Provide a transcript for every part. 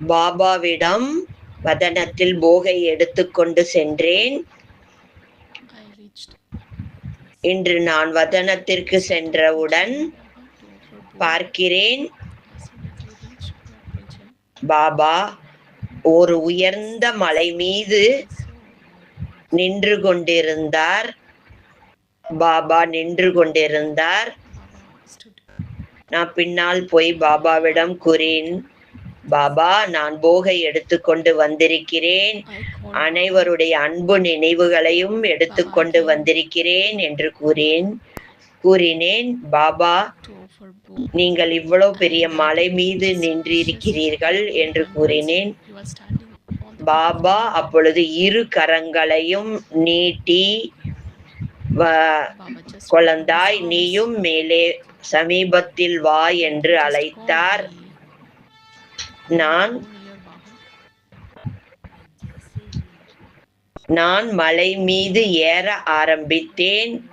பாபாவிடம் வதனத்தில் போகை எடுத்துக்கொண்டு சென்றேன். இன்று நான் வதனத்திற்கு சென்றவுடன் பார்க்கிறேன். பாபா ஒரு உயர்ந்த மலை மீது நின்று கொண்டிருந்தார். பாபா நின்று கொண்டிருந்தார். நான் பின்னால் போய் பாபாவிடம் கூறேன். பாபா நான் போகை எடுத்துக்கொண்டு வந்திருக்கிறேன். அனைவருடைய அன்பு நினைவுகளையும் எடுத்துக்கொண்டு வந்திருக்கிறேன் என்று கூறேன். கூறினேன் பாபா. நீங்கள் இவ்வளவு பெரிய மலை மீது நின்றிருக்கிறீர்கள் என்று கூறினேன். பாபா அப்பொழுது இரு கரங்களையும் நீட்டி குழந்தாய் நீயும் மேலே சமீபத்தில் வா என்று அழைத்தார். நான் நான் மலை மீது ஏற ஆரம்பித்தேன்.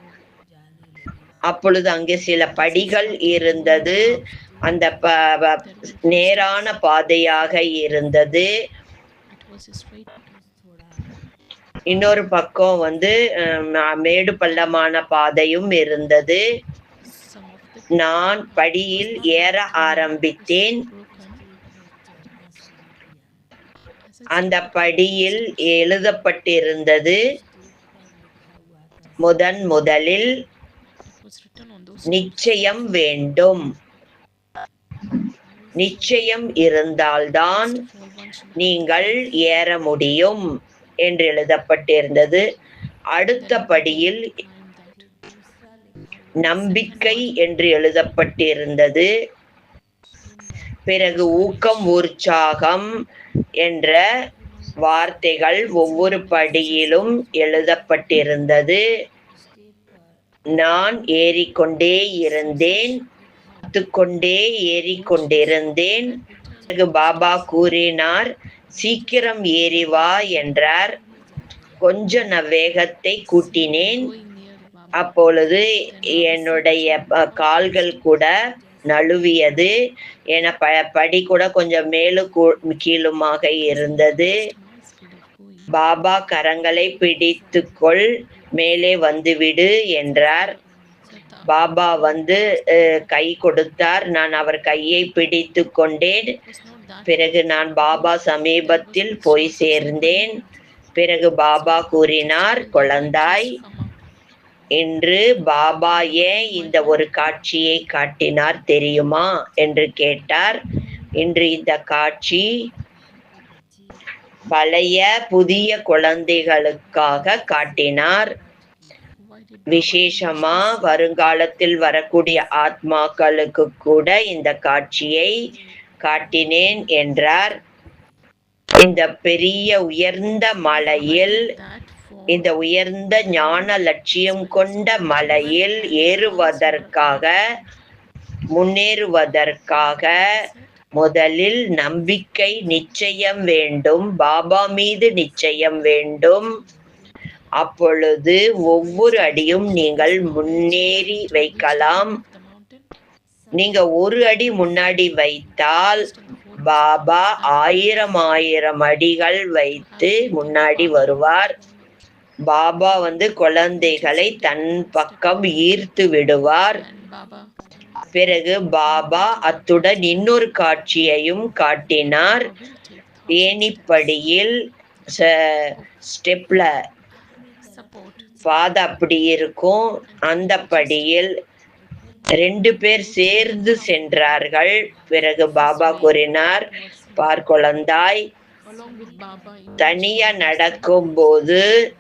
அப்பொழுது அங்கே சில படிகள் இருந்தது. அந்த ப- நேரான பாதையாக இருந்தது. இன்னொரு பக்கம் வந்து மேடு பள்ளமான பாதையும் இருந்தது. நான் படியில் ஏற ஆரம்பித்தேன். அந்த படியில் எழுதப்பட்டிருந்தது. முதன் முதலில் நிச்சயம் வேண்டும். நிச்சயம் இருந்தால்தான் நீங்கள் ஏற முடியும் என்று எழுதப்பட்டிருந்தது. அடுத்த படியில் நம்பிக்கை என்று எழுதப்பட்டிருந்தது. பிறகு ஊக்கம் உற்சாகம் என்ற வார்த்தைகள் ஒவ்வொரு படியிலும் எழுதப்பட்டிருந்தது. நான் ஏறிக்கொண்டே இருந்தேன் கொண்டே ஏறிக்கொண்டிருந்தேன். பிறகு பாபா கூறினார் சீக்கிரம் ஏறி வா என்றார். கொஞ்ச நான் வேகத்தை கூட்டினேன். அப்பொழுது என்னுடைய கால்கள் கூட நழுவியது என ப படி கூட கொஞ்சம் மேலும் கூ- கீழுமாக இருந்தது. பாபா கரங்களை பிடித்துக்கொள் மேலே வந்துவிடு என்றார். பாபா வந்து கை கொடுத்தார். நான் அவர் கையை பிடித்து கொண்டேன். பிறகு நான் பாபா சமீபத்தில் போய் சேர்ந்தேன். பிறகு பாபா கூறினார் குழந்தாய் என்று பாபா ஏன் இந்த ஒரு காட்சியை காட்டினார் தெரியுமா என்று கேட்டார். இன்று இந்த காட்சி பழைய புதிய குழந்தைகளுக்காக காட்டினார். விசேஷமா வருங்காலத்தில் வரக்கூடிய ஆத்மாக்களுக்கு கூட இந்த காட்சியை காட்டினேன் என்றார். இந்த பெரிய உயர்ந்த மலையில் இந்த உயர்ந்த ஞான லட்சியம் கொண்ட மலையில் ஏறுவதற்காக முன்னேறுவதற்காக முதலில் நம்பிக்கை நிச்சயம் வேண்டும் பாபா மீது நிச்சயம் வேண்டும். அப்பொழுது ஒவ்வொரு அடியும் நீங்கள் முன்னேறி வைக்கலாம். நீங்க ஒரு அடி முன்னாடி வைத்தால் பாபா ஆயிரம் ஆயிரம் அடிகள் வைத்து முன்னாடி வருவார். பாபா வந்து குழந்தைகளை தன் பக்கம் ஈர்த்து விடுவார். பிறகு பாபா அத்துடன் இன்னொரு காட்சியையும் காட்டினார். ஏனிப்படியில் ச- ஸ்டெப்ல support. பாதை அப்படி இருக்கும். அந்த படியில் ரெண்டு பேர் சேர்ந்து சென்றார்கள். பிறகு பாபா கூறினார் பார் குழந்தாய் தனியா நடக்கும் போது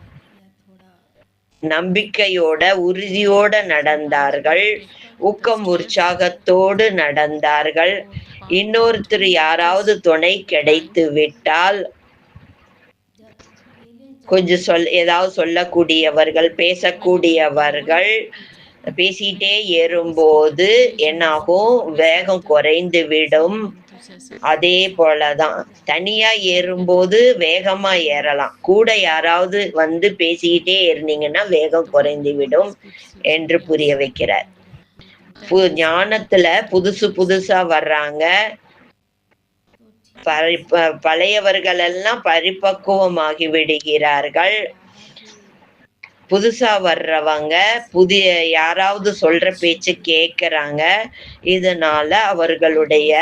நம்பிக்கையோட உறுதியோட நடந்தார்கள். ஊக்கம் உற்சாகத்தோடு நடந்தார்கள். இன்னொருத்தர் யாராவது துணை கிடைத்து விட்டால் கொஞ்சம் சொல் ஏதாவது சொல்லக்கூடியவர்கள் பேசக்கூடியவர்கள் பேசிட்டே ஏறும்போது என்னாகும்? வேகம் குறைந்து விடும். அதே போலதான். தனியா ஏறும்போது வேகமா ஏறலாம். கூட யாராவது வந்து பேசிக்கிட்டே ஏறினீங்கன்னா வேகம் குறைந்து விடும் என்று புரிய வைக்கிறார். பு ஞானத்துல புதுசு புதுசா வர்றாங்க. பரி பழையவர்கள் எல்லாம் பரிபக்குவமாகி விடுகிறார்கள். புதுசா வர்றவங்க புதிய யாராவது சொல்ற பேச்சு கேக்குறாங்க. இதனால அவர்களுடைய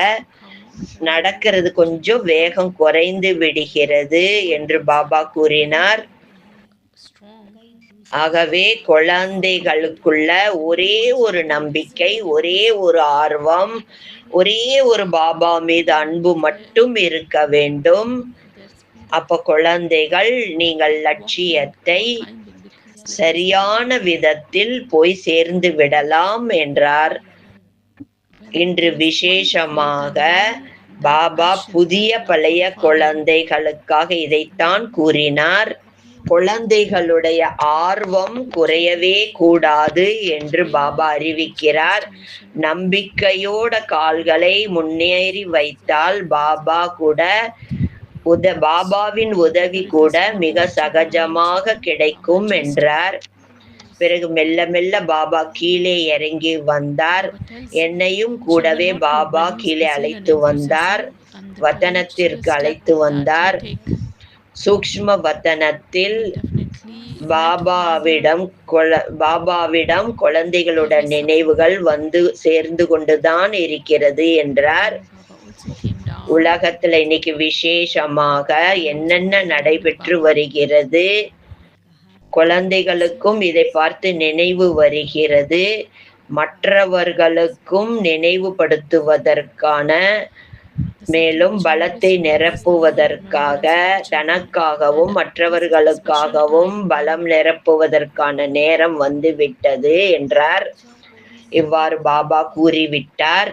நடக்கிறது கொஞ்சம் வேகம் குறைந்து விடுகிறது என்று பாபா கூறினார். ஆகவே குழந்தைகளுக்குள்ள ஒரே ஒரு நம்பிக்கை ஒரே ஒரு ஆர்வம் ஒரே ஒரு பாபா மீது அன்பு மட்டும் இருக்க வேண்டும். அப்ப குழந்தைகள் நீங்கள் லட்சியத்தை சரியான விதத்தில் போய் சேர்ந்து விடலாம் என்றார். இன்று விசேஷமாக பாபா புதிய பழைய குழந்தைகளுக்காக இதைத்தான் கூறினார். குழந்தைகளுடைய ஆர்வம் குறையவே கூடாது என்று பாபா அறிவிக்கிறார். நம்பிக்கையோட கால்களை முன்னேறி வைத்தால் பாபா கூட உத பாபாவின் உதவி கூட மிக சகஜமாக கிடைக்கும் என்றார். பிறகு மெல்ல மெல்ல பாபா கீழே இறங்கி வந்தார். என்னையும் கூடவே பாபா கீழே அழைத்து வந்தார். வதனத்திற்கு அழைத்து வந்தார். சூக்ஷ்ம வதனத்தில் பாபாவிடம் கொல பாபாவிடம் குழந்தைகளுடன் நினைவுகள் வந்து சேர்ந்து கொண்டுதான் இருக்கிறது என்றார். உலகத்துல இன்னைக்கு விசேஷமாக என்னென்ன நடைபெற்று வருகிறது? குழந்தைகளுக்கும் இதை பார்த்து நினைவு வருகிறது. மற்றவர்களுக்கும் நினைவுபடுத்துவதற்கான மேலும் பலத்தை நிரப்புவதற்காக தனக்காகவும் மற்றவர்களுக்காகவும் பலம் நிரப்புவதற்கான நேரம் வந்து விட்டது என்றார். இவ்வாறு பாபா கூறிவிட்டார்.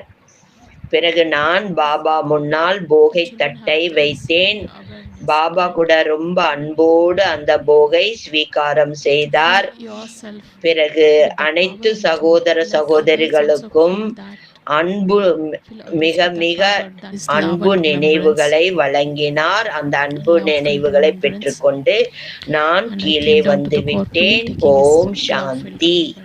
பிறகு நான் பாபா முன்னால் போகை தட்டை வைத்தேன். பாபா கூட ரொம்ப அன்போடு அந்த போகை ஸ்வீகாரம் செய்தார். பிறகு அனைத்து சகோதர சகோதரிகளுக்கும் அன்பு மிக மிக அன்பு நினைவுகளை வழங்கினார். அந்த அன்பு நினைவுகளை பெற்றுக்கொண்டு நான் கீழே வந்து விட்டேன். ஓம் சாந்தி.